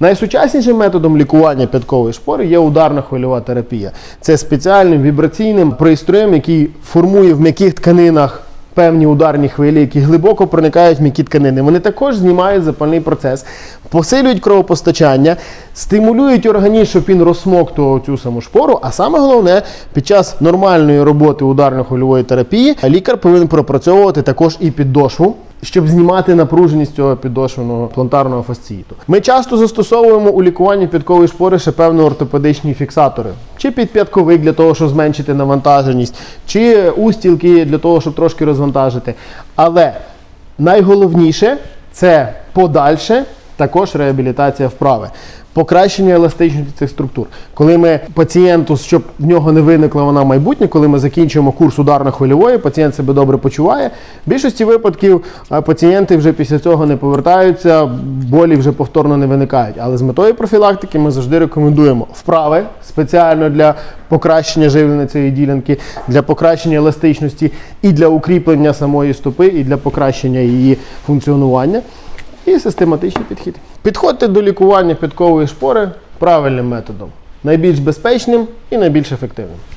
Найсучаснішим методом лікування п'яткової шпори є ударна хвильова терапія. Це спеціальним вібраційним пристроєм, який формує в м'яких тканинах певні ударні хвилі, які глибоко проникають в м'які тканини. Вони також знімають запальний процес, посилюють кровопостачання, стимулюють організм, щоб він розсмоктував цю саму шпору. А саме головне, під час нормальної роботи ударно-хвильової терапії лікар повинен пропрацьовувати також і підошву. Щоб знімати напруженість цього підошвеного плантарного фасциїту. Ми часто застосовуємо у лікуванні підкової шпори ще певні ортопедичні фіксатори, чи підп'ятковик для того, щоб зменшити навантаженість, чи устілки для того, щоб трошки розвантажити. Але найголовніше це подальше також реабілітація вправи. Покращення еластичності цих структур. Коли ми пацієнту, щоб в нього не виникла вона майбутнє, коли ми закінчуємо курс ударно-хвильової, пацієнт себе добре почуває. В більшості випадків пацієнти вже після цього не повертаються, болі вже повторно не виникають. Але з метою профілактики ми завжди рекомендуємо вправи спеціально для покращення живлення цієї ділянки, для покращення еластичності і для укріплення самої стопи, і для покращення її функціонування і систематичний підхід. Підходьте до лікування підкової шпори правильним методом, найбільш безпечним і найбільш ефективним.